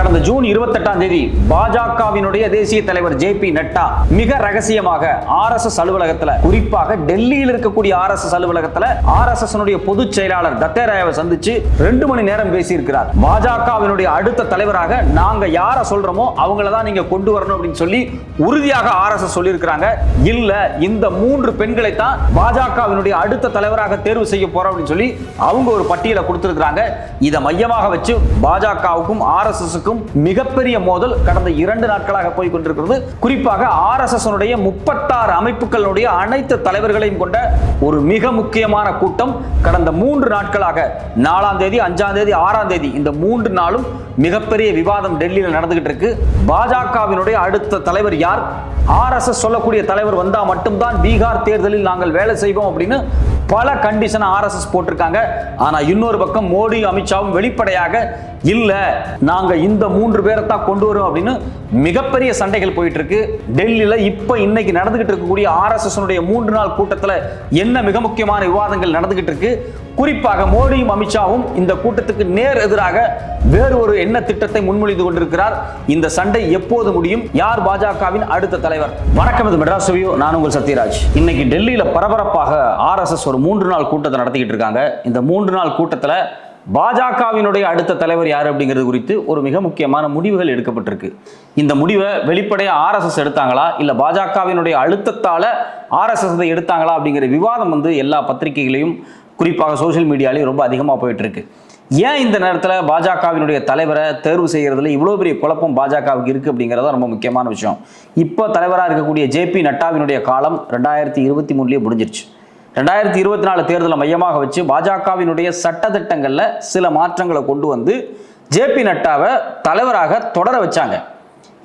கடந்த ஜூன் இருபத்தெட்டாம் தேதி பாஜகவினுடைய தேசிய தலைவர் ஜே பி நட்டா மிக ரகசியமாக ஆர் எஸ் எஸ் அலுவலகத்துல குறிப்பாக டெல்லியில் இருக்கக்கூடிய ஆர் எஸ் எஸ் அலுவலகத்துல ஆர் எஸ் எஸ் பொதுச் செயலாளர் தத்தேராயாவை சந்திச்சு ரெண்டு மணி நேரம் பேசியிருக்கிறார். பாஜகவினுடைய அடுத்த தலைவராக நாங்க யார சொல்றோமோ அவங்கள தான் நீங்க கொண்டு வரணும் அப்படின்னு சொல்லி உறுதியாக ஆர் எஸ் எஸ் சொல்லியிருக்கிறாங்க. இல்ல இந்த மூன்று பெண்களை தான் பாஜகவினுடைய அடுத்த தலைவராக தேர்வு செய்ய போறோம் அப்படின்னு சொல்லி அவங்க ஒரு பட்டியலை கொடுத்திருக்கிறாங்க. இதை மையமாக வச்சு பாஜகவுக்கும் ஆர் எஸ் எஸ்க்கும் மிகப்பெரிய மோதல் கடந்த இரண்டு நாட்களாக போய் கொண்டிருக்கிறது. குறிப்பாக ஆர் எஸ் எஸ் முப்பத்தாறு அமைப்புகளுடைய அனைத்து தலைவர்களையும் கொண்ட ஒரு மிக முக்கியமான கூட்டம் கடந்த மூன்று நாட்களாக. நாலாம் தேதி அஞ்சாம் தேதி ஆறாம் தேதி இந்த மூன்று நாளும் மிகப்பெரிய விவாதம் டெல்லியில் நடந்துகிட்டு இருக்கு. பாஜகவினுடைய அடுத்த தலைவர் யார்? ஆர்எஸ்எஸ் சொல்லக்கூடிய தலைவர் வந்தா மட்டும்தான் பீகார் தேர்தலில் நாங்கள் வேலை செய்வோம் அப்படின்னு பல கண்டிஷன் ஆர்எஸ்எஸ் போட்டிருக்காங்க. ஆனா இன்னொரு பக்கம் மோடி அமித்ஷாவும் வெளிப்படையாக இல்ல நாங்க இந்த மூன்று பேரை தான் கொண்டு வரும் அப்படின்னு மிகப்பெரிய சண்டைகள் போயிட்டு இருக்கு டெல்லியில இப்ப இன்னைக்கு நடந்துகிட்டு இருக்கக்கூடிய ஆர்எஸ்எஸ் மூன்று நாள் கூட்டத்துல என்ன மிக முக்கியமான விவாதங்கள் நடந்துகிட்டு இருக்கு. குறிப்பாக மோடியும் அமித்ஷாவும் இந்த கூட்டத்துக்கு நேர் எதிராக வேறு ஒரு என்ன திட்டத்தை முன்மொழிந்து கொண்டிருக்கிறார். இந்த சண்டை எப்போது முடியும்? யார் பாஜகவின் அடுத்த தலைவர்? வணக்கம் இது மெட்ராஸ் நான் உங்கள் சத்யராஜ். இன்னைக்கு டெல்லியில பரபரப்பாக ஆர்எஸ்எஸ் ஒரு மூன்று நாள் கூட்டத்தை நடத்திக்கிட்டு இருக்காங்க. இந்த மூன்று நாள் கூட்டத்தில் பாஜகவினுடைய அடுத்த தலைவர் யார் அப்படிங்கிறது குறித்து ஒரு மிக முக்கியமான முடிவுகள் எடுக்கப்பட்டிருக்கு. இந்த முடிவை வெளிப்படையாக ஆர்எஸ்எஸ் எடுத்தாங்களா? இல்லை பாஜகவினுடைய அழுத்தத்தால் ஆர்எஸ்எஸ் எடுத்தாங்களா அப்படிங்கிற விவாதம் வந்து எல்லா பத்திரிகைகளையும் குறிப்பாக சோஷியல் மீடியாலையும் ரொம்ப அதிகமாக போயிட்டு இருக்கு ஏன் இந்த நேரத்தில் பாஜகவினுடைய தலைவரை தேர்வு செய்கிறதுல இவ்வளோ பெரிய குழப்பம் பாஜகவுக்கு இருக்குது அப்படிங்கிறத ரொம்ப முக்கியமான விஷயம். இப்போ தலைவராக இருக்கக்கூடிய ஜேபி நட்டாவினுடைய காலம் ரெண்டாயிரத்தி இருபத்தி மூணுலேயே முடிஞ்சிருச்சு. ரெண்டாயிரத்தி இருபத்தி நாலு தேர்தலை மையமாக வச்சு பாஜகவினுடைய சட்ட திட்டங்களில் சில மாற்றங்களை கொண்டு வந்து ஜேபி நட்டாவை தலைவராக தொடர வச்சாங்க.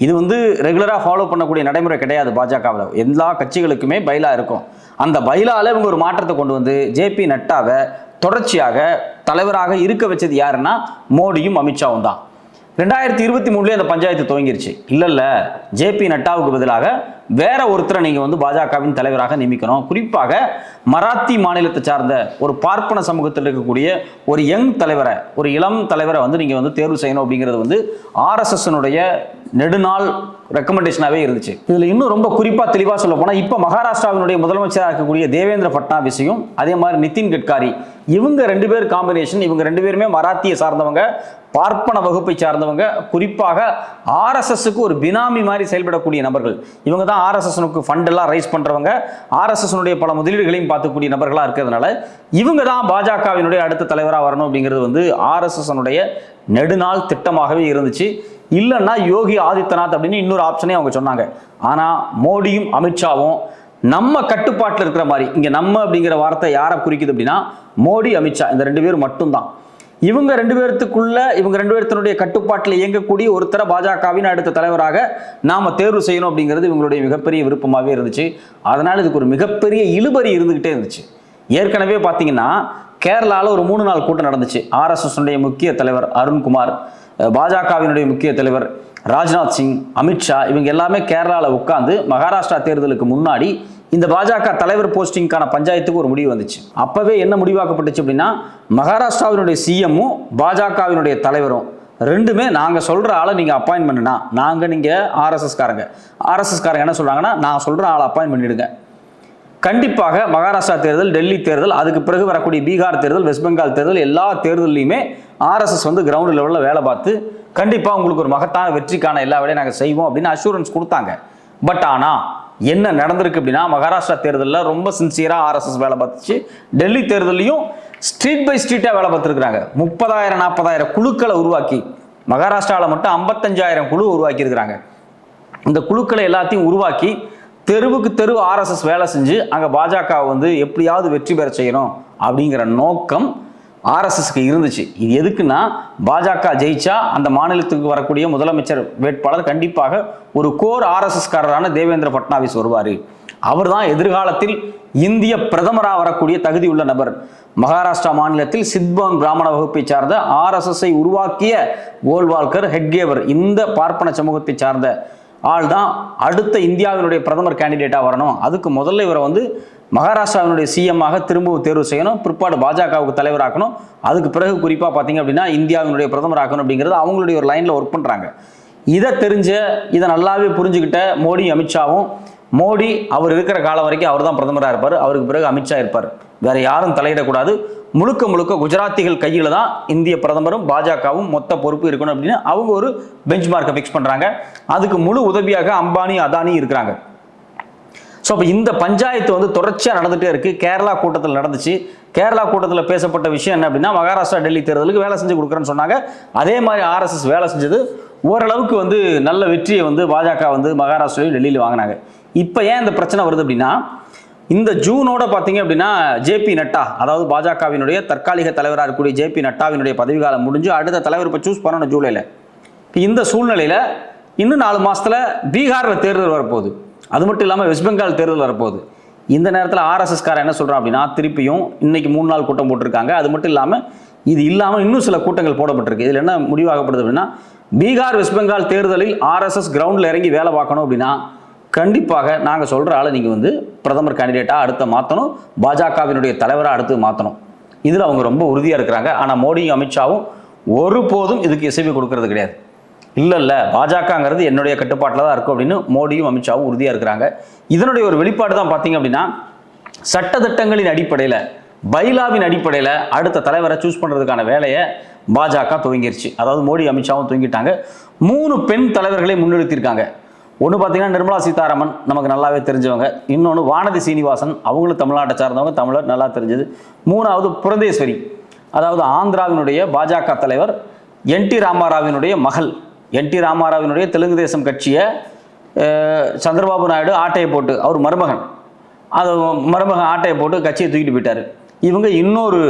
இது வந்து ரெகுலராக ஃபாலோ பண்ணக்கூடிய நடைமுறை கிடையாது பாஜகவில். எல்லா கட்சிகளுக்குமே பயிலா இருக்கும். அந்த பயிலால இவங்க ஒரு மாற்றத்தை கொண்டு வந்து ஜேபி நட்டாவை தொடர்ச்சியாக தலைவராக இருக்க வச்சது யாருன்னா மோடியும் அமித்ஷாவும் தான். ரெண்டாயிரத்தி இருபத்தி மூணுலேயே அந்த பஞ்சாயத்து துவங்கிருச்சு. இல்லை இல்லை ஜேபி நட்டாவுக்கு பதிலாக வேற ஒருத்தரை நீங்கள் வந்து பாஜகவின் தலைவராக நியமிக்கணும். குறிப்பாக மராத்தி மாநிலத்தை சார்ந்த ஒரு பார்ப்பன சமூகத்தில் இருக்கக்கூடிய ஒரு யங் தலைவரை ஒரு இளம் தலைவரை வந்து நீங்கள் வந்து தேர்வு செய்யணும் அப்படிங்கிறது வந்து ஆர்எஸ்எஸ்னுடைய நெடுநாள் ரெக்கமெண்டேஷனாகவே இருந்துச்சு. இதில் இன்னும் ரொம்ப குறிப்பாக தெளிவாக சொல்ல போனால் இப்போ மகாராஷ்டிராவினுடைய முதலமைச்சராக இருக்கக்கூடிய தேவேந்திர ஃபட்னாவிஸையும் அதே மாதிரி நிதின் கட்காரி இவங்க ரெண்டு பேர் காம்பினேஷன் இவங்க ரெண்டு பேருமே மராத்தியை சார்ந்தவங்க பார்ப்பன வகுப்பை சார்ந்தவங்க. குறிப்பாக ஆர்எஸ்எஸ்க்கு ஒரு பினாமி மாதிரி செயல்படக்கூடிய நபர்கள். இவங்க தான் ஆர்எஸ்எஸ்னுக்கு ஃபண்டெல்லாம் ரைஸ் பண்ணுறவங்க ஆர்எஸ்எஸ்னுடைய பல முதலீடுகளையும் பார்க்கக்கூடிய நபர்களாக இருக்கிறதுனால இவங்க தான் பாஜகவினுடைய அடுத்த தலைவராக வரணும் அப்படிங்கிறது வந்து ஆர்எஸ்எஸ்னுடைய நெடுநாள் திட்டமாகவே இருந்துச்சு. இல்லைன்னா யோகி ஆதித்யநாத் அப்படின்னு இன்னொரு ஆப்ஷனே அவங்க சொன்னாங்க. ஆனால் மோடியும் அமித்ஷாவும் நம்ம கட்டுப்பாட்டில் இருக்கிற மாதிரி இங்கே நம்ம அப்படிங்கிற வார்த்தை யாரை குறிக்குது அப்படின்னா மோடி அமித்ஷா இந்த ரெண்டு பேரும் மட்டும்தான். இவங்க ரெண்டு பேர்த்துக்குள்ள இவங்க ரெண்டு பேர்த்தினுடைய கட்டுப்பாட்டில் இயங்கக்கூடிய ஒருத்தரை பாஜகவின் அடுத்த தலைவராக நாம் தேர்வு செய்யணும் அப்படிங்கிறது இவங்களுடைய மிகப்பெரிய விருப்பமாகவே இருந்துச்சு. அதனால் இதுக்கு ஒரு மிகப்பெரிய இழுபறி இருந்துகிட்டே இருந்துச்சு. ஏற்கனவே பார்த்தீங்கன்னா கேரளாவில் ஒரு மூணு நாள் கூட்டம் நடந்துச்சு. ஆர்எஸ்எஸ்னுடைய முக்கிய தலைவர் அருண்குமார் பாஜகவினுடைய முக்கிய தலைவர் ராஜ்நாத் சிங் அமித்ஷா இவங்க எல்லாமே கேரளாவில் உட்காந்து மகாராஷ்டிரா தேர்தலுக்கு முன்னாடி இந்த பாஜக தலைவர் போஸ்டிங்கான பஞ்சாயத்துக்கு ஒரு முடிவு வந்துச்சு. அப்பவே என்ன முடிவாக்கப்பட்டுச்சு அப்படின்னா மகாராஷ்டிராவினுடைய சிஎம்மும் பாஜகவினுடைய தலைவரும் ரெண்டுமே நாங்கள் சொல்கிற ஆளை நீங்கள் அப்பாயின் பண்ணுனா நாங்கள் நீங்கள் ஆர்எஸ்எஸ்காரங்க ஆர்எஸ்எஸ்காரங்க என்ன சொல்கிறாங்கன்னா நான் சொல்கிற ஆளை அப்பாயின் பண்ணிடுங்க. கண்டிப்பாக மகாராஷ்டிரா தேர்தல் டெல்லி தேர்தல் அதுக்கு பிறகு வரக்கூடிய பீகார் தேர்தல் வெஸ்ட் பெங்கால் தேர்தல் எல்லா தேர்தல்லையுமே ஆர்எஸ்எஸ் வந்து கிரவுண்ட் லெவலில் வேலை பார்த்து கண்டிப்பாக உங்களுக்கு ஒரு மகத்தான வெற்றிக்கான எல்லா வேலையும் நாங்கள் செய்வோம் அப்படின்னு அஷூரன்ஸ் கொடுத்தாங்க. பட் ஆனால் என்ன நடந்திருக்கு அப்படின்னா மகாராஷ்டிரா தேர்தலில் ரொம்ப சின்சியராக ஆர்எஸ்எஸ் வேலை பார்த்துச்சு. டெல்லி தேர்தலையும் ஸ்ட்ரீட் பை ஸ்ட்ரீட்டாக வேலை பார்த்துருக்குறாங்க. முப்பதாயிரம் நாற்பதாயிரம் குழுக்களை உருவாக்கி மகாராஷ்டிராவில் மட்டும் ஐம்பத்தஞ்சாயிரம் குழு உருவாக்கியிருக்கிறாங்க. இந்த குழுக்களை எல்லாத்தையும் உருவாக்கி தெருவுக்கு தெரு ஆர்எஸ்எஸ் வேலை செஞ்சு அங்கே பாஜக வந்து எப்படியாவது வெற்றி பெற செய்யணும் அப்படிங்கிற நோக்கம் ஆர்எஸ்எஸ்க்கு இருந்துச்சு. இது எதுக்குன்னா பாஜக ஜெயிச்சா அந்த மாநிலத்துக்கு வரக்கூடிய முதலமைச்சர் வேட்பாளர் கண்டிப்பாக ஒரு கோர் ஆர்எஸ்எஸ்காரரான தேவேந்திர பட்னாவிஸ் வருவார். அவர் தான் எதிர்காலத்தில் இந்திய பிரதமராக வரக்கூடிய தகுதி உள்ள நபர். மகாராஷ்டிரா மாநிலத்தில் சித்பவன் பிராமண வகுப்பை சார்ந்த ஆர்எஸ்எஸ்ஐ உருவாக்கிய கோல்வால்கர் ஹெட்கேவர் இந்த பார்ப்பன சமூகத்தை சார்ந்த ஆள் தான் அடுத்த இந்தியாவினுடைய பிரதமர் கேண்டிடேட்டாக வரணும். அதுக்கு முதல்ல இவரை வந்து மகாராஷ்டிராவினுடைய சிஎம்மாக திரும்பவும் தேர்வு செய்யணும். பிற்பாடு பாஜகவுக்கு தலைவராக்கணும். அதுக்கு பிறகு குறிப்பாக பார்த்தீங்க அப்படின்னா இந்தியாவினுடைய பிரதமர் ஆக்கணும் அப்படிங்கிறது அவங்களுடைய ஒரு லைனில் ஒர்க் பண்ணுறாங்க இதை தெரிஞ்ச இதை நல்லாவே புரிஞ்சுக்கிட்ட மோடி அமித்ஷாவும் மோடி அவர் இருக்கிற காலம் வரைக்கும் அவர் தான் பிரதமராக இருப்பார். அவருக்கு பிறகு அமித்ஷா இருப்பார். வேற யாரும் தலையிடக்கூடாது. முழுக்க முழுக்க குஜராத்திகள் கையில் தான் இந்திய பிரதமரும் பாஜகவும் மொத்த பொறுப்பு இருக்கணும் அப்படின்னு அவங்க ஒரு பெஞ்ச் மார்க்கை ஃபிக்ஸ் பண்ணுறாங்க அதுக்கு முழு உதவியாக அம்பானி அதானி இருக்கிறாங்க. ஸோ அப்போ இந்த பஞ்சாயத்து வந்து தொடர்ச்சியாக நடந்துகிட்டே இருக்குது கேரளா கூட்டத்தில் நடந்துச்சு. கேரளா கூட்டத்தில் பேசப்பட்ட விஷயம் என்ன அப்படின்னா மகாராஷ்டிரா டெல்லி தேர்தலுக்கு வேலை செஞ்சு கொடுக்குறேன்னு சொன்னாங்க. அதே மாதிரி ஆர்எஸ்எஸ் வேலை செஞ்சது. ஓரளவுக்கு வந்து நல்ல வெற்றியை வந்து பாஜக வந்து மகாராஷ்டிராவில் டெல்லியில் வாங்கினாங்க. இப்போ ஏன் இந்த பிரச்சனை வருது அப்படின்னா இந்த ஜூனோட பார்த்தீங்க அப்படின்னா ஜேபி நட்டா அதாவது பாஜகவினுடைய தற்காலிக தலைவராக இருக்கக்கூடிய ஜேபி நட்டாவினுடைய பதவிக்காலம் முடிஞ்சு அடுத்த தலைவர் இப்போ சூஸ் பண்ணணும் ஜூலையில் இந்த சூழ்நிலையில் இன்னும் நாலு மாதத்தில் பீகாரில் தேர்தல் வரப்போகுது. அது மட்டும் இல்லாமல் வெஸ்ட் பெங்கால் தேர்தல் வரப்போகுது. இந்த நேரத்தில் ஆர்எஸ்எஸ் காரன் என்ன சொல்கிறான் அப்படின்னா திருப்பியும் இன்னைக்கு மூணு நாள் கூட்டம் போட்டிருக்காங்க. அது மட்டும் இல்லாமல் இது இல்லாமல் இன்னும் சில கூட்டங்கள் போடப்பட்டிருக்கு. இதில் என்ன முடிவாகப்படுது அப்படின்னா பீகார் வெஸ்ட் பெங்கால் தேர்தலில் ஆர்எஸ்எஸ் கிரவுண்டில் இறங்கி வேலை பார்க்கணும் அப்படின்னா கண்டிப்பாக நாங்கள் சொல்கிற ஆளை நீங்கள் வந்து பிரதமர் கேண்டிடேட்டாக அடுத்த மாற்றணும் பாஜகவினுடைய தலைவராக அடுத்து மாற்றணும் இதில் அவங்க ரொம்ப உறுதியாக இருக்கிறாங்க. ஆனால் மோடியும் அமித்ஷாவும் ஒருபோதும் இதுக்கு இசைவு கொடுக்கறது கிடையாது. இல்லை இல்லை பாஜகங்கிறது என்னுடைய கட்டுப்பாட்டில் தான் இருக்கும் அப்படின்னு மோடியும் அமித்ஷாவும் உறுதியாக இருக்கிறாங்க. இதனுடைய ஒரு வெளிப்பாடு தான் பார்த்தீங்க அப்படின்னா சட்டத்திட்டங்களின் அடிப்படையில் பைலாவின் அடிப்படையில் அடுத்த தலைவரை சூஸ் பண்ணுறதுக்கான வேலையை பாஜக துவங்கிருச்சு. அதாவது மோடி அமித்ஷாவும் துவங்கிட்டாங்க. மூணு பெண் தலைவர்களை முன்னிறுத்தியிருக்காங்க. ஒன்று பார்த்தீங்கன்னா நிர்மலா சீதாராமன் நமக்கு நல்லாவே தெரிஞ்சவங்க. இன்னொன்று வானதி சீனிவாசன் அவங்களும் தமிழ்நாட்டை சார்ந்தவங்க தமிழர் நல்லா தெரிஞ்சது. மூணாவது புரந்தேஸ்வரி அதாவது ஆந்திராவினுடைய பாஜக தலைவர் என் டி ராமாராவினுடைய மகள். என் டி ராமாராவினுடைய தெலுங்கு தேசம் கட்சியை சந்திரபாபு நாயுடு ஆட்டையை போட்டு அவர் மருமகன். அது மருமகன் ஆட்டையை போட்டு கட்சியை தூக்கிட்டு போயிட்டார். இவங்க இன்னொரு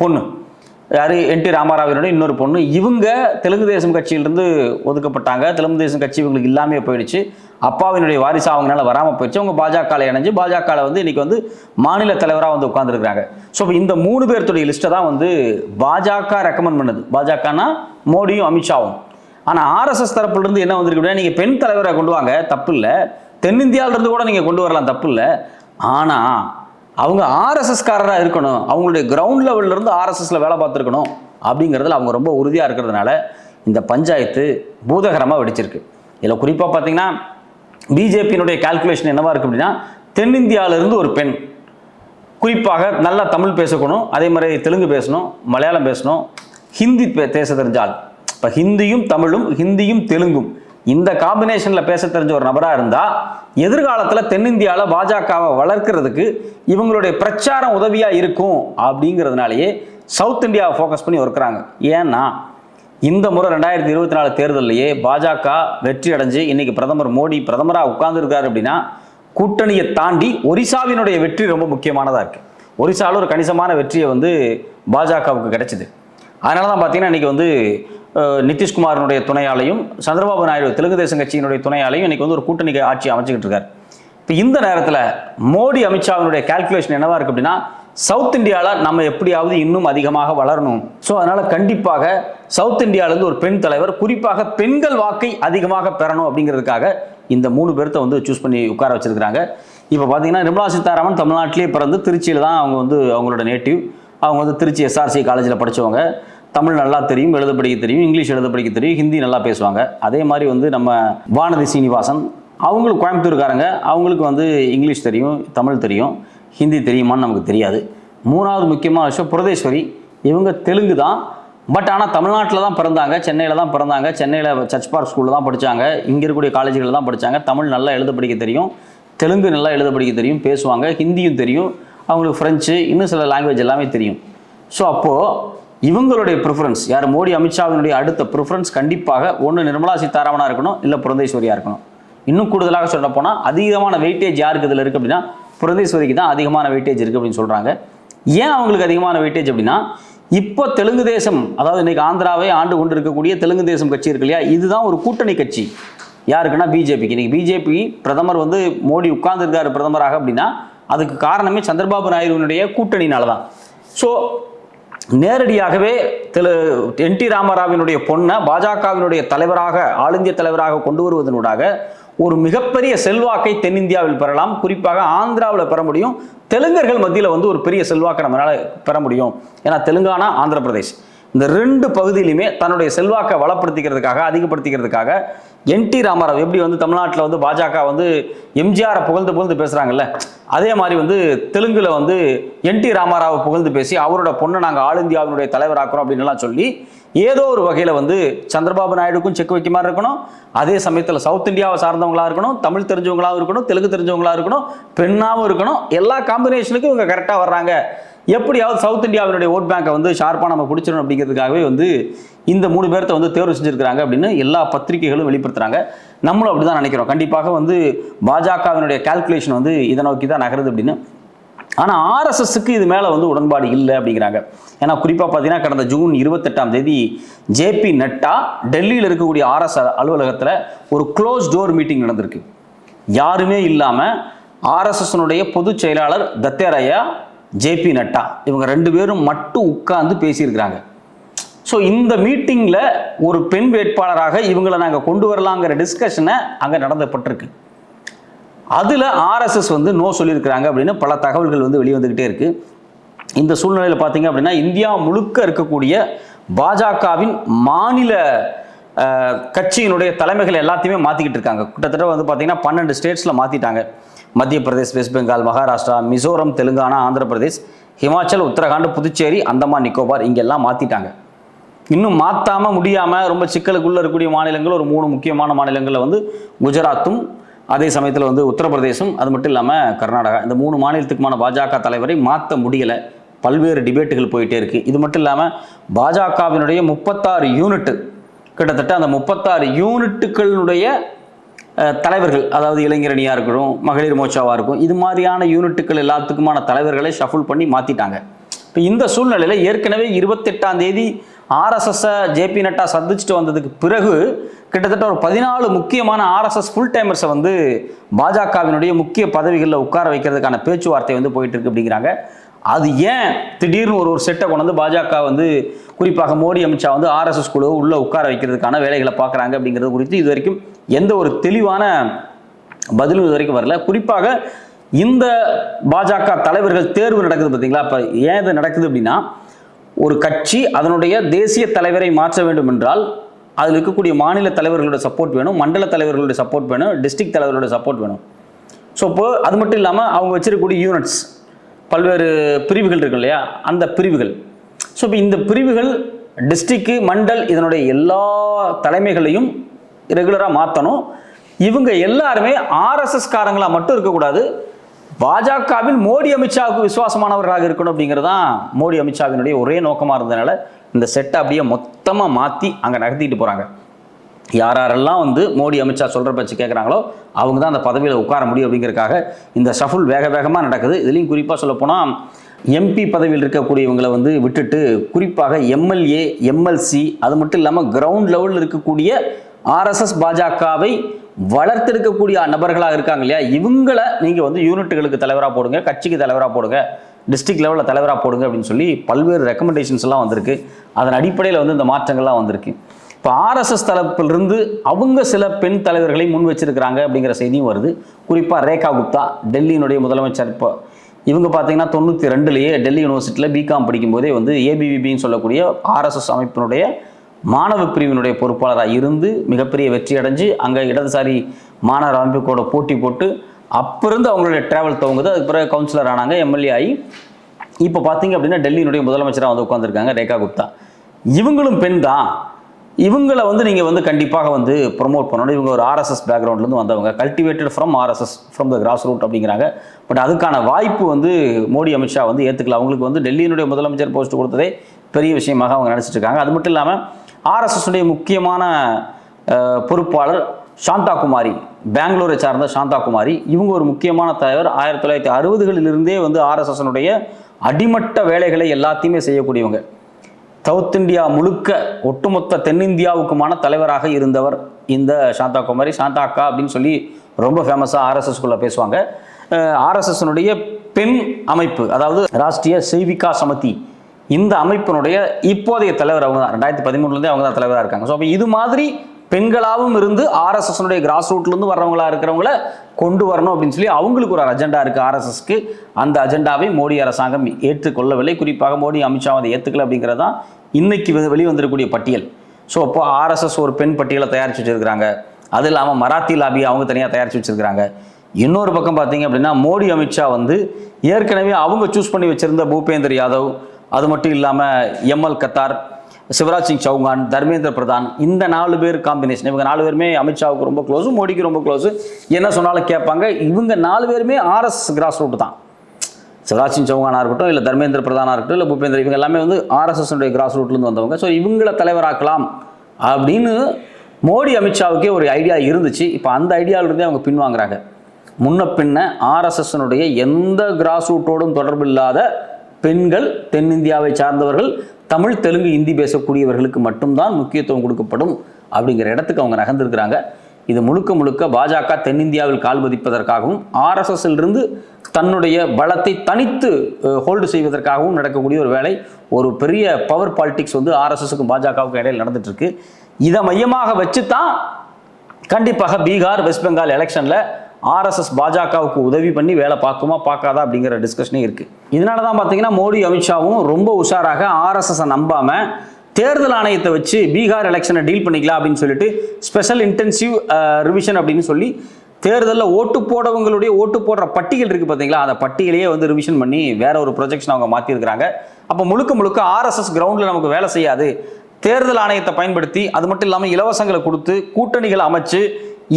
பொண்ணு. யார்? என் டி ராமாராவினுடைய இன்னொரு பொண்ணு. இவங்க தெலுங்கு தேசம் கட்சியிலிருந்து ஒதுக்கப்பட்டாங்க. தெலுங்கு தேசம் கட்சி இவங்களுக்கு இல்லாமே போயிடுச்சு. அப்பாவினுடைய வாரிசு அவங்களால வராமல் போயிடுச்சு. அவங்க பாஜகவில் இணைஞ்சு பாஜகவில் வந்து இன்றைக்கி வந்து மாநில தலைவராக வந்து உட்காந்துருக்காங்க ஸோ இந்த மூணு பேர்த்துடைய லிஸ்ட்டை தான் வந்து பாஜக ரெக்கமெண்ட் பண்ணுது. பாஜகனா மோடியும் அமித்ஷாவும். ஆனால் ஆர்எஸ்எஸ் தரப்புலேருந்து என்ன வந்திருக்கு நீங்கள் பெண் தலைவரை கொண்டு வாங்க தப்பு இல்லை தென்னிந்தியாவிலேருந்து கூட நீங்கள் கொண்டு வரலாம் தப்பு இல்லை ஆனால் அவங்க ஆர்எஸ்எஸ்காரராக இருக்கணும். அவங்களுடைய கிரவுண்ட் லெவல்லேருந்து ஆர்எஸ்எஸில் வேலை பார்த்துருக்கணும் அப்படிங்கிறதுல அவங்க ரொம்ப உறுதியாக இருக்கிறதுனால இந்த பஞ்சாயத்து பூதகரமாக வெடிச்சிருக்கு. இதில் குறிப்பாக பார்த்தீங்கன்னா பிஜேபியினுடைய கால்குலேஷன் என்னவாக இருக்குது அப்படின்னா தென்னிந்தியாவிலிருந்து ஒரு பெண் குறிப்பாக நல்லா தமிழ் பேசக்கணும் அதே மாதிரி தெலுங்கு பேசணும் மலையாளம் பேசணும் ஹிந்தி பே பேச தெரிஞ்சால். இப்போ ஹிந்தியும் தமிழும் ஹிந்தியும் தெலுங்கும். இந்த காம்பினேஷனில் பேச தெரிஞ்ச ஒரு நபராக இருந்தால் எதிர்காலத்தில் தென்னிந்தியாவில் பாஜகவை வளர்க்கறதுக்கு இவங்களுடைய பிரச்சாரம் உதவியாக இருக்கும் அப்படிங்கிறதுனாலேயே சவுத் இந்தியாவை ஃபோக்கஸ் பண்ணி ஒர்க்குறாங்க. ஏன்னா இந்த முறை ரெண்டாயிரத்தி இருபத்தி நாலு தேர்தலையே பாஜக வெற்றி அடைஞ்சு இன்னைக்கு பிரதமர் மோடி பிரதமராக உட்கார்ந்துருக்காரு அப்படின்னா கூட்டணியை தாண்டி ஒரிசாவினுடைய வெற்றி ரொம்ப முக்கியமானதாக இருக்குது ஒரிசாவில் ஒரு கணிசமான வெற்றியை வந்து பாஜகவுக்கு கிடைச்சிது. அதனால தான் பார்த்தீங்கன்னா இன்னைக்கு வந்து அஹ், நிதிஷ்குமாரனுடைய துணையாலையும் சந்திரபாபு நாயுடு தெலுங்கு தேசம் கட்சியினுடைய துணையாலையும் இன்னைக்கு வந்து ஒரு கூட்டணி ஆட்சி அமைச்சுக்கிட்டு இருக்காரு. இப்போ இந்த நேரத்தில் மோடி அமித்ஷாவினுடைய கால்குலேஷன் என்னவா இருக்கு அப்படின்னா சவுத் இந்தியாவில் நம்ம எப்படியாவது இன்னும் அதிகமாக வளரணும். ஸோ அதனால கண்டிப்பாக சவுத் இந்தியாவிலேருந்து ஒரு பெண் தலைவர் குறிப்பாக பெண்கள் வாக்கை அதிகமாக பெறணும் அப்படிங்கிறதுக்காக இந்த மூணு பேர்த்த வந்து சூஸ் பண்ணி உட்கார வச்சிருக்கிறாங்க. இப்போ பார்த்தீங்கன்னா நிர்மலா சீதாராமன் தமிழ்நாட்டிலே பிறந்து திருச்சியில் தான் அவங்க வந்து அவங்களோட நேட்டிவ் அவங்க வந்து திருச்சி எஸ்ஆர்சி காலேஜில் படித்தவங்க தமிழ் நல்லா தெரியும் எழுத படிக்க தெரியும் இங்கிலீஷ் எழுத படிக்க தெரியும் ஹிந்தி நல்லா பேசுவாங்க. அதே மாதிரி வந்து நம்ம வானதி சீனிவாசன் அவங்களும் கோயம்புத்தூர்காரங்க அவங்களுக்கு வந்து இங்கிலீஷ் தெரியும் தமிழ் தெரியும் ஹிந்தி தெரியுமான்னு நமக்கு தெரியாது. மூணாவது முக்கியமான விஷயம் புரதேஸ்வரி இவங்க தெலுங்கு தான். பட் ஆனால் தமிழ்நாட்டில் தான் பிறந்தாங்க சென்னையில் தான் பிறந்தாங்க சென்னையில் சர்ச் பார்க் ஸ்கூலில் தான் படித்தாங்க இங்கே இருக்கக்கூடிய காலேஜுகளில் தான் படித்தாங்க தமிழ் நல்லா எழுத படிக்க தெரியும் தெலுங்கு நல்லா எழுத படிக்க தெரியும் பேசுவாங்க ஹிந்தியும் தெரியும் அவங்களுக்கு ஃப்ரெஞ்சு இன்னும் சில லாங்குவேஜ் எல்லாமே தெரியும். ஸோ அப்போது இவங்களுடைய ப்ரிஃபரன்ஸ் யார்? மோடி அமித்ஷாவினுடைய அடுத்த ப்ரிஃபரன்ஸ் கண்டிப்பாக ஒன்று நிர்மலா சீதாராமனாக இருக்கணும் இல்லை புரந்தேஸ்வரியாக இருக்கணும். இன்னும் கூடுதலாக சொல்ல போனால் அதிகமான வெயிட்டேஜ் யாருக்கு இதில் இருக்குது அப்படின்னா புரந்தேஸ்வரிக்கு தான் அதிகமான வெயிட்டேஜ் இருக்குது அப்படின்னு சொல்கிறாங்க ஏன் அவங்களுக்கு அதிகமான வெயிட்டேஜ் அப்படின்னா இப்போ தெலுங்கு தேசம் அதாவது இன்னைக்கு ஆந்திராவை ஆண்டு கொண்டு இருக்கக்கூடிய தெலுங்கு தேசம் கட்சி இருக்கு இல்லையா? இதுதான் ஒரு கூட்டணி கட்சி. யாருக்குன்னா பிஜேபிக்கு இன்றைக்கி பிஜேபி பிரதமர் வந்து மோடி உட்கார்ந்துருக்காரு பிரதமராக அப்படின்னா அதுக்கு காரணமே சந்திரபாபு நாயுடுவினுடைய கூட்டணினால தான் ஸோ நேரடியாகவே திரு என் டி ராமராவினுடைய பொண்ணை பாஜகவினுடைய தலைவராக ஆல் இந்திய தலைவராக கொண்டு வருவதனூடாக ஒரு மிகப்பெரிய செல்வாக்கை தென்னிந்தியாவில் பெறலாம். குறிப்பாக ஆந்திராவில் பெற முடியும். தெலுங்கர்கள் மத்தியில் வந்து ஒரு பெரிய செல்வாக்கை நம்மளால் பெற முடியும். ஏன்னா தெலுங்கானா ஆந்திர பிரதேஷ் இந்த ரெண்டு பகுதியிலுமே தன்னுடைய செல்வாக்கை வளப்படுத்திக்கிறதுக்காக அதிகப்படுத்திக்கிறதுக்காக என் டி எப்படி வந்து தமிழ்நாட்டில் வந்து பாஜக வந்து எம்ஜிஆரை புகழ்ந்து புகழ்ந்து பேசுகிறாங்கல்ல அதே மாதிரி வந்து தெலுங்குல வந்து என் டி புகழ்ந்து பேசி அவரோட பொண்ணை நாங்கள் ஆல் இந்தியாவினுடைய தலைவராக்குறோம் அப்படின்லாம் சொல்லி ஏதோ ஒரு வகையில் வந்து சந்திரபாபு நாயுடுக்கும் செக் வைக்க மாதிரி இருக்கணும். அதே சமயத்தில் சவுத் இந்தியாவை சார்ந்தவங்களா இருக்கணும் தமிழ் தெரிஞ்சவங்களாகவும் இருக்கணும் தெலுங்கு தெரிஞ்சவங்களா இருக்கணும் பெண்ணாகவும் இருக்கணும். எல்லா காம்பினேஷனுக்கும் இவங்க கரெக்டாக வர்றாங்க. எப்படியாவது சவுத் இந்தியாவினுடைய ஓட் பேங்கை வந்து ஷார்ப்பாக நம்ம பிடிச்சிடணும் அப்படிங்கிறதுக்காகவே வந்து இந்த மூணு பேர்த்த வந்து தேர்வு செஞ்சுருக்கிறாங்க அப்படின்னு எல்லா பத்திரிகைகளும் வெளிப்படுத்துகிறாங்க நம்மளும் அப்படி தான் நினைக்கிறோம். கண்டிப்பாக வந்து பாஜகவினுடைய கால்குலேஷன் வந்து இதை நோக்கி தான் நகருது அப்படின்னு. ஆனால் ஆர்எஸ்எஸ்க்கு இது மேலே வந்து உடன்பாடு இல்லை அப்படிங்கிறாங்க. ஏன்னா குறிப்பாக பார்த்தீங்கன்னா கடந்த ஜூன் இருபத்தெட்டாம் தேதி ஜேபி நட்டா டெல்லியில் இருக்கக்கூடிய ஆர்எஸ் அலுவலகத்தில் ஒரு க்ளோஸ் டோர் மீட்டிங் நடந்திருக்கு. யாருமே இல்லாமல் ஆர்எஸ்எஸ்னுடைய பொதுச் செயலாளர் தத்தேரையா ஜேபி நட்டா. இவங்க ரெண்டு பேரும் மட்டும் உட்கார்ந்து பேசியிருக்கிறாங்க. ஸோ இந்த மீட்டிங்கில் ஒரு பெண் வேட்பாளராக இவங்களை நாங்கள் கொண்டு வரலாங்கிற டிஸ்கஷனை அங்கே நடந்தப்பட்டிருக்கு. அதில் ஆர்எஸ்எஸ் வந்து நோ சொல்லியிருக்கிறாங்க அப்படின்னு பல தகவல்கள் வந்து வெளிவந்துக்கிட்டே இருக்குது இந்த சூழ்நிலையில் பார்த்தீங்க அப்படின்னா இந்தியா முழுக்க இருக்கக்கூடிய பாஜகவின் மாநில கட்சியினுடைய தலைமைகள் எல்லாத்தையுமே மாற்றிக்கிட்டு இருக்காங்க. கிட்டத்தட்ட வந்து பார்த்தீங்கன்னா பன்னெண்டு ஸ்டேட்ஸில் மாற்றிட்டாங்க மத்திய பிரதேஷ் வெஸ்ட் பெங்கால் மகாராஷ்டிரா மிசோரம் தெலுங்கானா ஆந்திர பிரதேஷ் ஹிமாச்சல் உத்தரகாண்ட் புதுச்சேரி அந்தமான் நிக்கோபார் இங்கெல்லாம் மாற்றிட்டாங்க இன்னும் மாற்றாமல் முடியாமல் ரொம்ப சிக்கலுக்குள்ளே இருக்கக்கூடிய மாநிலங்கள் ஒரு மூணு முக்கியமான மாநிலங்களில் வந்து குஜராத்தும் அதே சமயத்தில் வந்து உத்தரப்பிரதேசம் அது மட்டும் இல்லாமல் கர்நாடகா. இந்த மூணு மாநிலத்துக்குமான பாஜக தலைவரை மாற்ற முடியலை. பல்வேறு டிபேட்டுகள் போயிட்டே இருக்குது இது மட்டும் இல்லாமல் பாஜகவினுடைய முப்பத்தாறு யூனிட் கிட்டத்தட்ட அந்த முப்பத்தாறு யூனிட்டுகளுடைய தலைவர்கள் அதாவது இளைஞரணியாக இருக்கட்டும் மகளிர் மோர்ச்சாவாக இருக்கும் இது மாதிரியான யூனிட்டுகள் எல்லாத்துக்குமான தலைவர்களை ஷஃபுல் பண்ணி மாற்றிட்டாங்க இப்போ இந்த சூழ்நிலையில் ஏற்கனவே இருபத்தெட்டாம் தேதி ஆர்எஸ்எஸ்ஸை ஜேபி நட்டா சந்திச்சுட்டு வந்ததுக்கு பிறகு கிட்டத்தட்ட ஒரு பதினாலு முக்கியமான ஆர்எஸ்எஸ் ஃபுல் டைமர்ஸை வந்து பாஜகவினுடைய முக்கிய பதவிகளில் உட்கார வைக்கிறதுக்கான பேச்சுவார்த்தை வந்து போயிட்டு இருக்கு அப்படிங்கிறாங்க. அது ஏன் திடீர்னு ஒரு ஒரு செட்டை கொண்டு வந்து பாஜக வந்து குறிப்பாக மோடி அமித்ஷா வந்து ஆர்எஸ்எஸ் குழு உள்ளே உட்கார வைக்கிறதுக்கான வேலைகளை பார்க்குறாங்க அப்படிங்கிறது குறித்து இது வரைக்கும் எந்த ஒரு தெளிவான பதிலும் இது வரைக்கும் வரல. குறிப்பாக இந்த பாஜக தலைவர்கள் தேர்வு நடக்குது பார்த்தீங்களா? அப்போ ஏன் இது நடக்குது அப்படின்னா ஒரு கட்சி அதனுடைய தேசிய தலைவரை மாற்ற வேண்டும் என்றால் அதில் இருக்கக்கூடிய மாநில தலைவர்களோட சப்போர்ட் வேணும் மண்டல தலைவர்களுடைய சப்போர்ட் வேணும் டிஸ்ட்ரிக்ட் தலைவர்களோட சப்போர்ட் வேணும். ஸோ இப்போ அது மட்டும் இல்லாமல் அவங்க வச்சிருக்கக்கூடிய யூனிட்ஸ் பல்வேறு பிரிவுகள் இருக்கு இல்லையா? அந்த பிரிவுகள். ஸோ இப்போ இந்த பிரிவுகள் டிஸ்ட்ரிக்கு மண்டல் இதனுடைய எல்லா தலைமைகளையும் ரெகுலராக மாற்றணும் இவங்க எல்லாருமே ஆர்எஸ்எஸ் காரங்களாக மட்டும் இருக்கக்கூடாது. பாஜகவில் மோடி அமித்ஷாவுக்கு விசுவாசமானவர்களாக இருக்கணும் அப்படிங்கிறது தான் மோடி அமித்ஷாவினுடைய ஒரே நோக்கமாக இருந்ததுனால இந்த செட்டை அப்படியே மொத்தமாக மாற்றி அங்கே நகர்த்திட்டு போகிறாங்க யார் யாரெல்லாம் வந்து மோடி அமித்ஷா சொல்கிற பற்றி கேட்குறாங்களோ அவங்க தான் அந்த பதவியில் உட்கார முடியும் அப்படிங்கிறதுக்காக இந்த ஷஃபுல் வேக வேகமாக நடக்குது. இதுலேயும் குறிப்பாக சொல்லப்போனால் எம்பி பதவியில் இருக்கக்கூடியவங்களை வந்து விட்டுட்டு குறிப்பாக எம்எல்ஏ எம்எல்சி அது மட்டும் இல்லாமல் கிரவுண்ட் லெவலில் இருக்கக்கூடிய ஆர்எஸ்எஸ் பாஜகவை வளர்த்தெடுக்கக்கூடிய நபர்களாக இருக்காங்க இல்லையா? இவங்களை நீங்கள் வந்து யூனிட்டுகளுக்கு தலைவராக போடுங்க கட்சிக்கு தலைவராக போடுங்க டிஸ்ட்ரிக்ட் லெவலில் தலைவராக போடுங்க அப்படின்னு சொல்லி பல்வேறு ரெக்கமெண்டேஷன்ஸ் எல்லாம் வந்திருக்கு. அதன் அடிப்படையில் வந்து இந்த மாற்றங்கள்லாம் வந்திருக்கு. இப்போ ஆர்எஸ்எஸ் தரப்பிலிருந்து அவங்க சில பெண் தலைவர்களை முன் வச்சிருக்கிறாங்க அப்படிங்கிற செய்தியும் வருது. குறிப்பாக ரேகா குப்தா டெல்லியினுடைய முதலமைச்சர் இப்போ. இவங்க பார்த்தீங்கன்னா தொண்ணூற்றி ரெண்டுலேயே டெல்லி யூனிவர்சிட்டியில் பிகாம் படிக்கும்போதே வந்து ஏபிவிபின்னு சொல்லக்கூடிய ஆர்எஸ்எஸ் அமைப்பினுடைய மாணவ பிரிவினுடைய பொறுப்பாளராக இருந்து மிகப்பெரிய வெற்றி அடைஞ்சு அங்கே இடதுசாரி மாணவர் அமைப்புக்கூட போட்டி போட்டு அப்போ இருந்து அவங்களுடைய ட்ராவல் துவங்குது. அதுக்கு பிறகு கவுன்சிலர் ஆனாங்க எம்எல்ஏ ஆகி இப்போ பார்த்தீங்க அப்படின்னா டெல்லியினுடைய முதலமைச்சராக வந்து உட்காந்துருக்காங்க ரேகா குப்தா. இவங்களும் பெண் தான். இவங்களை வந்து நீங்கள் வந்து கண்டிப்பாக வந்து ப்ரொமோட் பண்ணணும். இவங்க ஒரு ஆர்எஸ்எஸ் பேக்ரவுண்ட்லேருந்து வந்தவங்க. Cultivated from RSS from the grass root அப்படிங்கிறாங்க. பட் அதுக்கான வாய்ப்பு வந்து மோடி அமித்ஷா வந்து ஏற்றுக்கல அவங்களுக்கு வந்து டெல்லியினுடைய முதலமைச்சர் போஸ்ட் கொடுத்ததே பெரிய விஷயமாக அவங்க நினச்சிட்டு இருக்காங்க. அது மட்டும் இல்லாமல் ஆர்எஸ்எஸ்னுடைய முக்கியமான பொறுப்பாளர் சாந்தா குமாரி பெங்களூரை சார்ந்த சாந்தா குமாரி இவங்க ஒரு முக்கியமான தலைவர். ஆயிரத்தி தொள்ளாயிரத்தி அறுபதுகளிலிருந்தே வந்து ஆர்எஸ்எஸ்னுடைய அடிமட்ட வேலைகளை எல்லாத்தையுமே செய்யக்கூடியவங்க. சவுத் இந்தியா முழுக்க ஒட்டுமொத்த தென்னிந்தியாவுக்குமான தலைவராக இருந்தவர் இந்த சாந்தா குமாரி சாந்தா அக்கா அப்படின்னு சொல்லி ரொம்ப ஃபேமஸாக ஆர்எஸ்எஸ்குள்ளே பேசுவாங்க. ஆர்எஸ்எஸ்னுடைய பெண் அமைப்பு அதாவது ராஷ்டிரிய செய்விகா சமதி இந்த அமைப்பினுடைய இப்போதைய தலைவர் அவங்க தான். ரெண்டாயிரத்தி பதிமூணுலேருந்தே அவங்க தான் தலைவராக இருக்காங்க. ஸோ அப்போ இது மாதிரி பெண்களாகவும் இருந்து ஆர்எஸ்எஸ்னுடைய கிராஸ் ரூட்லேருந்து வர்றவங்களா இருக்கிறவங்கள கொண்டு வரணும் அப்படின்னு சொல்லி அவங்களுக்கு ஒரு அஜெண்டா இருக்குது ஆர்எஸ்எஸ்க்கு அந்த அஜெண்டாவை மோடி அரசாங்கம் ஏற்றுக்கொள்ளவில்லை. குறிப்பாக மோடி அமித்ஷா அதை ஏற்றுக்கல அப்படிங்கிறது தான் இன்னைக்கு வெளிவந்திருக்கக்கூடிய பட்டியல். ஸோ அப்போ ஆர்எஸ்எஸ் ஒரு பெண் பட்டியலை தயாரித்து வச்சுருக்கிறாங்க அது இல்லாமல் மராத்தி லாபி அவங்க தனியாக தயாரித்து வச்சுருக்கிறாங்க. இன்னொரு பக்கம் பார்த்தீங்க அப்படின்னா மோடி அமித்ஷா வந்து ஏற்கனவே அவங்க சூஸ் பண்ணி வச்சுருந்த பூபேந்தர் யாதவ் அது மட்டும் இல்லாமல் எம்எல் கத்தார் சிவராஜ் சிங் சௌகான் தர்மேந்திர பிரதான் இந்த நாலு பேர் காம்பினேஷன் இவங்க நாலு பேருமே அமித்ஷாவுக்கு ரொம்ப க்ளோஸு மோடிக்கு ரொம்ப க்ளோஸு என்ன சொன்னாலும் கேட்பாங்க. இவங்க நாலு பேருமே ஆர்எஸ் கிராஸ் ரூட் தான். சிவராஜ் சிங் சௌகானாக இருக்கட்டும் இல்லை தர்மேந்திர பிரதானாக இருக்கட்டும் இல்லை பூபேந்திர இவங்க எல்லாமே வந்து ஆர்எஸ்எஸ்னுடைய கிராஸ் ரூட்லேருந்து வந்தவங்க. ஸோ இவங்களை தலைவராக்கலாம் அப்படின்னு மோடி அமித்ஷாவுக்கே ஒரு ஐடியா இருந்துச்சு. இப்போ அந்த ஐடியாவிலிருந்தே அவங்க பின்வாங்குறாங்க. முன்ன பின்ன ஆர்எஸ்எஸ்னுடைய எந்த கிராஸ் ரூட்டோடும் தொடர்பு இல்லாத பெண்கள் தென்னிந்தியாவை சார்ந்தவர்கள் தமிழ் தெலுங்கு இந்தி பேசக்கூடியவர்களுக்கு மட்டும்தான் முக்கியத்துவம் கொடுக்கப்படும் அப்படிங்கிற இடத்துக்கு அவங்க நகர்ந்திருக்கிறாங்க. இது முழுக்க முழுக்க பாஜக தென்னிந்தியாவில் கால் பதிப்பதற்காகவும் RSS இருந்து தன்னுடைய பலத்தை தனித்து ஹோல்டு செய்வதற்காகவும் நடக்கக்கூடிய ஒரு வேலை. ஒரு பெரிய பவர் பாலிடிக்ஸ் வந்து ஆர்எஸ்எஸ்க்கும் பாஜகவுக்கும் இடையில் நடந்துட்டுருக்கு. இதை மையமாக வச்சு தான் கண்டிப்பாக பீகார் வெஸ்ட் பெங்கால் எலெக்ஷனில் ஆர்எஸ்எஸ் பாஜகவுக்கு உதவி பண்ணி வேலை பார்க்குமா பார்க்காதா அப்படிங்கிற டிஸ்கஷனே இருக்குது இதனால தான் பார்த்தீங்கன்னா மோடி அமித்ஷாவும் ரொம்ப உஷாராக ஆர்எஸ்எஸ்ஸை நம்பாமல் தேர்தல் ஆணையத்தை வச்சு பீகார் எலெக்ஷனை டீல் பண்ணிக்கலாம் அப்படின்னு சொல்லிட்டு ஸ்பெஷல் இன்டென்சிவ் ரிவிஷன் அப்படின்னு சொல்லி தேர்தலில் ஓட்டு போடவங்களுடைய ஓட்டு போடுற பட்டியல் இருக்குது பார்த்தீங்களா? அந்த பட்டியலையே வந்து ரிவிஷன் பண்ணி வேற ஒரு ப்ரொஜெக்ஷன் அவங்க மாற்றிருக்கிறாங்க அப்போ முழுக்க முழுக்க ஆர்எஸ்எஸ் கிரவுண்டில் நமக்கு வேலை செய்யாது. தேர்தல் ஆணையத்தை பயன்படுத்தி அது மட்டும் இல்லாமல் இலவசங்களை கொடுத்து கூட்டணிகளை அமைச்சு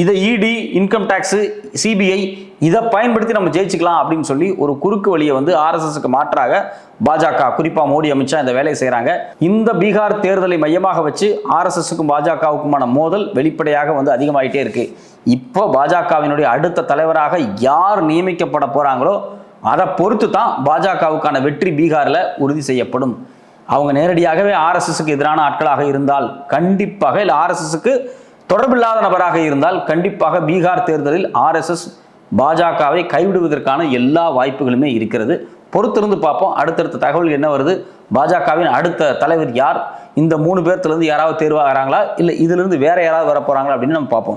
இதை இடி இன்கம் டேக்ஸு சிபிஐ இதை பயன்படுத்தி நம்ம ஜெயிச்சுக்கலாம் அப்படின்னு சொல்லி ஒரு குறுக்கு வழியை வந்து ஆர்எஸ்எஸ்க்கு மாற்றாக பாஜக குறிப்பாக மோடி அமித்ஷா இந்த வேலையை செய்கிறாங்க இந்த பீகார் தேர்தலை மையமாக வச்சு ஆர்எஸ்எஸ்க்கும் பாஜகவுக்குமான மோதல் வெளிப்படையாக வந்து அதிகமாகிட்டே இருக்கு. இப்போ பாஜகவினுடைய அடுத்த தலைவராக யார் நியமிக்கப்பட போகிறாங்களோ அதை பொறுத்து தான் பாஜகவுக்கான வெற்றி பீகாரில் உறுதி செய்யப்படும். அவங்க நேரடியாகவே ஆர்எஸ்எஸ்க்கு எதிரான ஆட்களாக இருந்தால் கண்டிப்பாக இல்லை ஆர்எஸ்எஸ்க்கு தொடர்பில்லாத நபராக இருந்தால் கண்டிப்பாக பீகார் தேர்தலில் ஆர்எஸ்எஸ் பாஜகவை கைவிடுவதற்கான எல்லா வாய்ப்புகளுமே இருக்கிறது. பொறுத்திருந்து பார்ப்போம். அடுத்தடுத்த தகவல் என்ன வருது? பாஜகவின் அடுத்த தலைவர் யார்? இந்த மூணு பேர்த்துலேருந்து யாராவது தேர்வாகிறாங்களா? இல்லை இதிலிருந்து வேற யாராவது வர போகிறாங்களா அப்படின்னு நம்ம பார்ப்போம்.